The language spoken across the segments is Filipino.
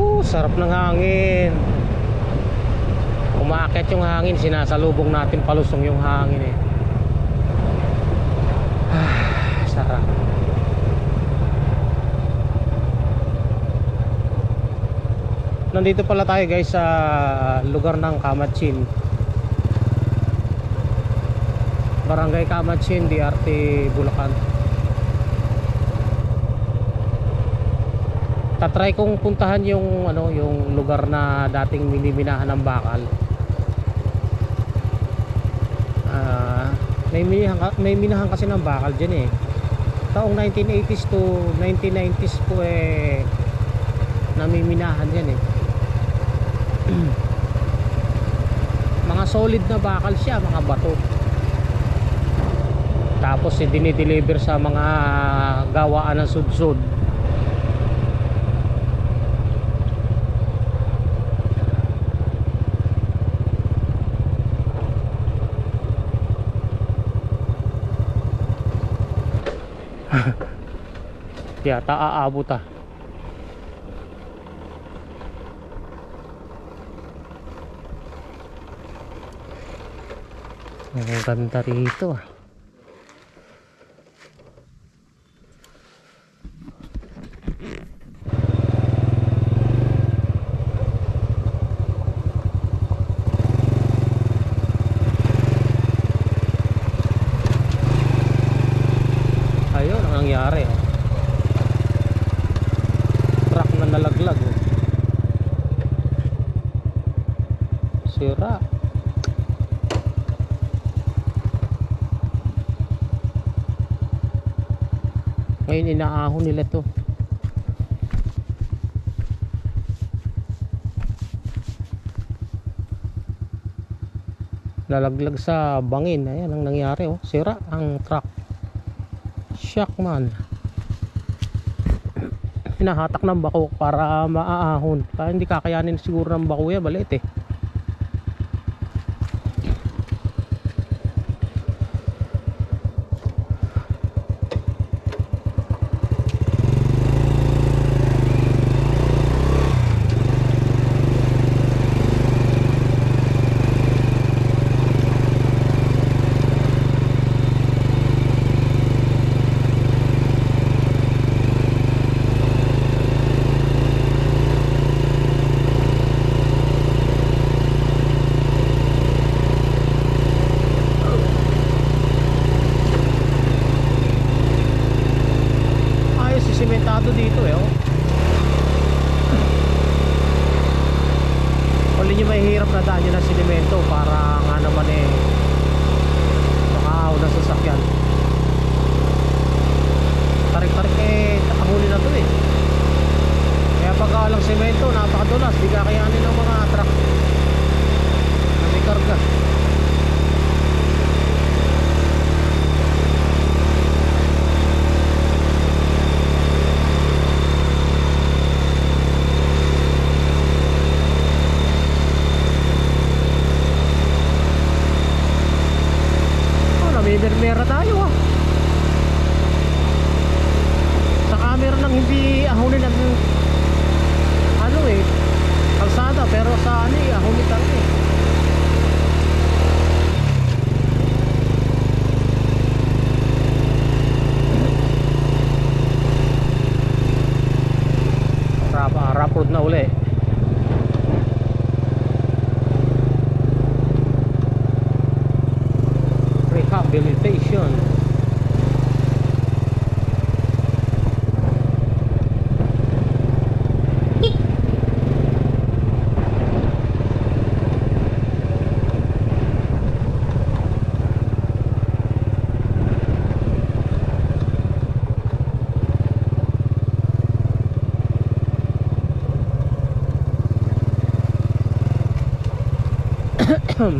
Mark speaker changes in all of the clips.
Speaker 1: Uh, sarap ng hangin. Umaakit yung hangin, sinasalubong natin palusong yung hangin eh. Ah, sarap. Nandito pala tayo guys sa lugar ng Kamatsin. Barangay Kamatsin, DRT Bulacan. Tatry kong puntahan yung ano, yung lugar na dating miniminahan ng bakal. Ah, may minahan, may minahan kasi ng bakal diyan eh. Taong 1980s to 1990s po eh namiminahan yan eh. mga solid na bakal siya, mga bato. Tapos eh, dinideliver sa mga gawaan ng sudsud. Yata aabot ah. Ang ganda rito ah. Ayun ang nangyari. oh. Truck na nalaglag. oh. Sira. Ngayon inaahon nila to. Lalaglag sa bangin. Ayan ang nangyari oh. Sira ang truck. Shock man. Hinahatak ng bako para maaahon. Kaya hindi kakayanin siguro ng bako yan. Balit eh. ayos simentado dito eh oh. Huli nyo mahihirap na daan nyo ng sinimento para nga naman eh makaaw na sasakyan tarik-tarik eh nakahuli na to eh kaya pag walang semento napakadulas di kakayanin ng mga truck na may karga Oh, namimirmera tayo ah. Sa nang hindi ahunin ang ano eh, kalsada pero sa ano eh, ahunin talaga eh. Rap, rap road na uli. Rehabilitation. Ang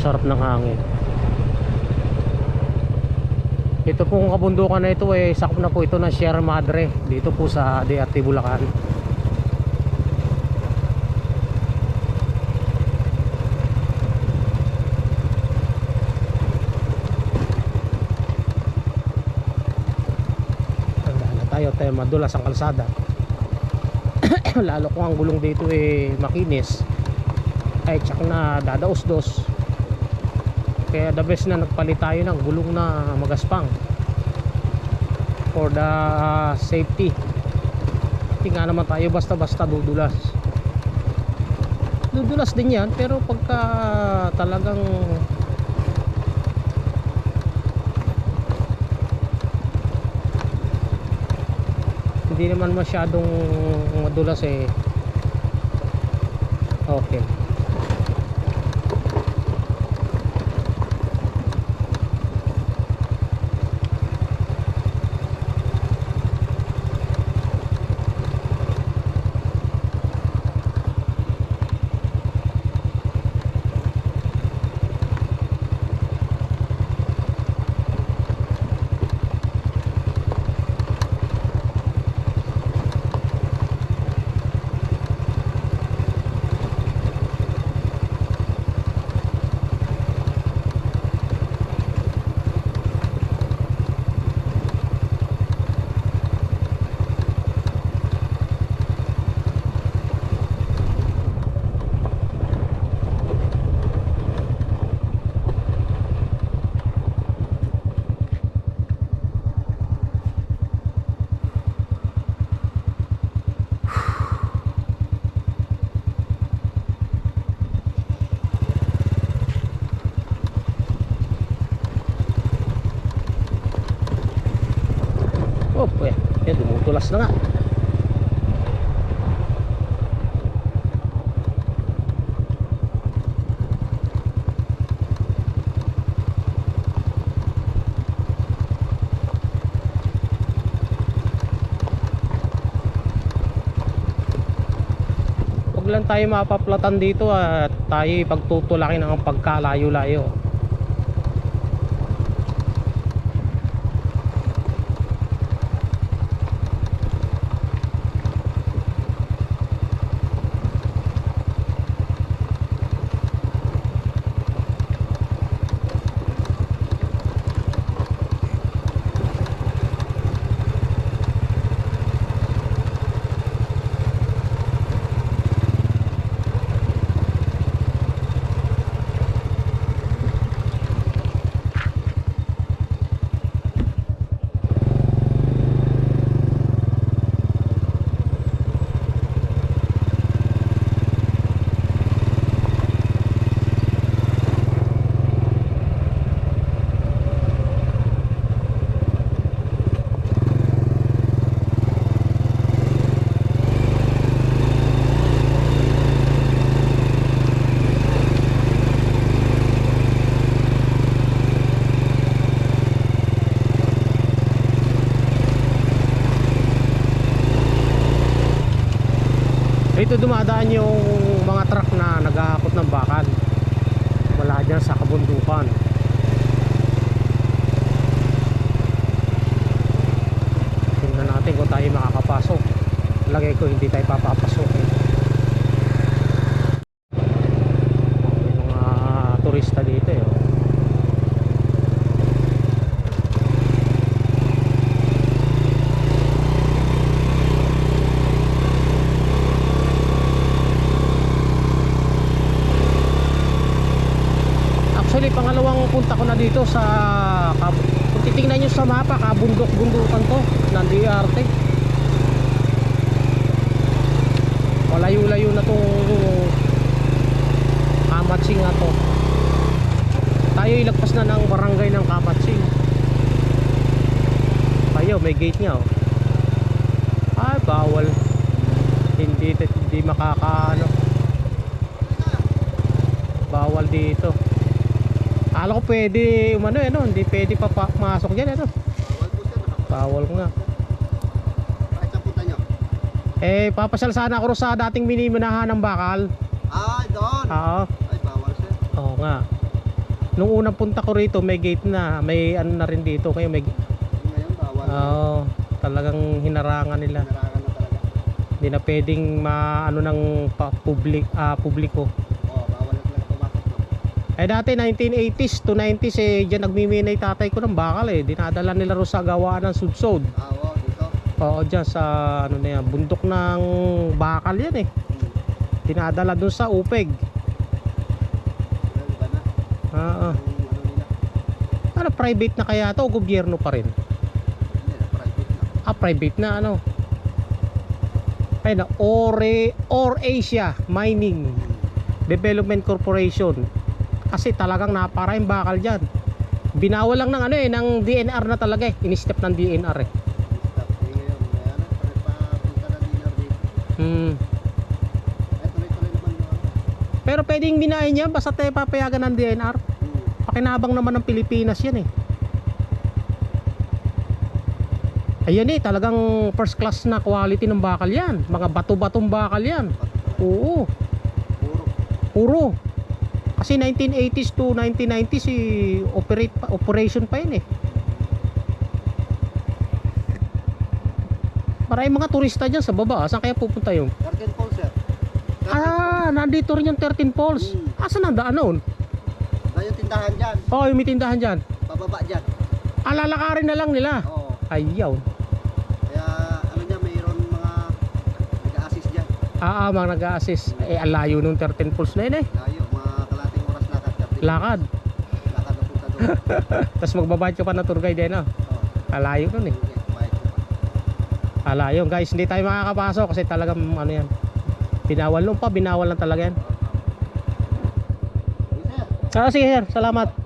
Speaker 1: sarap ng hangin. Ito pong kabundukan na ito eh, sakop na po ito ng Sierra Madre dito po sa DRT Bulacan. Eh, madulas ang kalsada. Lalo kung ang gulong dito eh makinis. Ay tsak na dadaos-dos. Kaya the best na nagpalit tayo ng gulong na magaspang. For the uh, safety. Hindi naman tayo basta-basta dudulas. Dudulas din yan pero pagka talagang hindi naman masyadong madulas eh. Okay Oh, eh, eh dumutulas na nga. Lang tayo mapaplatan dito at tayo pagtutulakin ng pagkalayo-layo. Dito dumadaan yung mga truck na naghahakot ng bakal. Wala dyan sa kabundukan. Tingnan natin kung tayo makakapasok. Lagay ko hindi tayo papapasok. Eh. May mga turista dito eh. oh. Actually, pangalawang punta ko na dito sa kung titingnan nyo sa mapa, kabundok-bundukan to ng DRT. Malayo-layo na tong Kamatsing na to. Tayo ilagpas na ng barangay ng Kamatsing. Tayo, may gate nga oh. Ay, bawal. Hindi, hindi makakaano. Bawal dito. Akala ko pwede umano eh no, hindi pwede pa pa- masok diyan ano.
Speaker 2: Bawal po. Naka-
Speaker 1: Bawal ko nga.
Speaker 2: Kahit sa punta nyo.
Speaker 1: Eh papasal sana ako sa dating miniminahan ng bakal.
Speaker 2: Ay, doon.
Speaker 1: Oo.
Speaker 2: Ay, bawal siya.
Speaker 1: Oo nga. Nung unang punta ko rito, may gate na, may ano na rin dito, kaya may
Speaker 2: Ngayon, bawal.
Speaker 1: Oo, talagang hinarangan nila.
Speaker 2: Narakan na talaga.
Speaker 1: Hindi na pwedeng maano ng pa, public ah publiko.
Speaker 2: Oo, bawal na talaga pumasok. No?
Speaker 1: Eh dati 1980s to 90s eh diyan nagmiminay tatay ko ng bakal eh. Dinadala nila ro sa gawaan ng sudsod.
Speaker 2: Ah, oo, dito.
Speaker 1: Oo, dyan sa ano na yan, bundok ng bakal yan eh. Dinadala dun sa upeg. Ah, ah.
Speaker 2: Ano
Speaker 1: private na kaya to o gobyerno pa rin? Ah, private na ano. Ay na, Ore, Or Asia Mining Development Corporation. Kasi talagang naparaming bakal dyan. Binawal lang ng ano eh, ng DNR na talaga eh. In-step ng DNR eh.
Speaker 2: Ano.
Speaker 1: Hmm.
Speaker 2: Eh, yung.
Speaker 1: Pero pwedeng binahin yan basta tayo papayagan ng DNR.
Speaker 2: Hmm.
Speaker 1: Pakinabang naman ng Pilipinas yan eh. Ayan eh, talagang first class na quality ng bakal yan. Mga bato-batong bakal yan. Oo,
Speaker 2: Puro.
Speaker 1: puro. Kasi 1980s to 1990s si operate pa, operation pa yun eh. Maraming mga turista dyan sa baba. Saan kaya pupunta yun?
Speaker 2: Curtain pole, sir. Curtain
Speaker 1: Ah, nandito rin yung 13 Falls.
Speaker 2: Hmm.
Speaker 1: Asan ang daan noon?
Speaker 2: Na yung tindahan dyan.
Speaker 1: Oh, yung may tindahan dyan.
Speaker 2: Pababa dyan.
Speaker 1: Alalakarin na lang nila.
Speaker 2: Oo.
Speaker 1: Ayaw.
Speaker 2: Kaya, ano dyan, mayroon mga nag-a-assist dyan.
Speaker 1: Ah, ah, mga nag-a-assist. Eh, ang layo nung 13 Falls na yun eh.
Speaker 2: Layo, lakad.
Speaker 1: Lakad.
Speaker 2: Na punta doon.
Speaker 1: Tapos magbabayad ka pa ng tour guide eh, no?
Speaker 2: Oo.
Speaker 1: Alayo nun eh. Alayo. Guys, hindi tayo makakapasok kasi talagang ano yan. Binawal nung pa, binawal lang talaga yan. Ah, sige sir, salamat.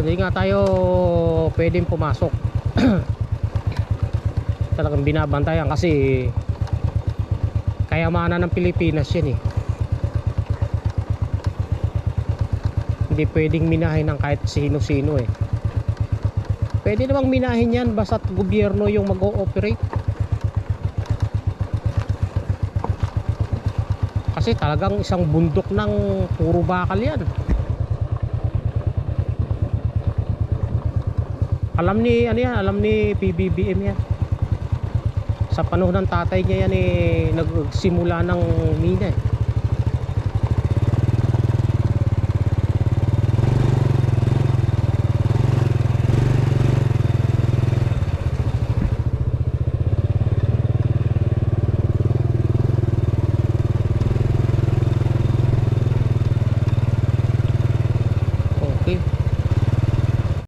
Speaker 1: Ayun, hindi nga tayo pwedeng pumasok. Talagang binabantayan kasi kayamanan ng Pilipinas yan eh. Hindi pwedeng minahin ng kahit sino-sino eh. Pwede namang minahin yan basta't gobyerno yung mag-ooperate. Kasi talagang isang bundok ng puro bakal yan. Alam ni ano yan, alam ni PBBM yan. Sa panahon ng tatay niya yan eh nagsimula ng mina eh.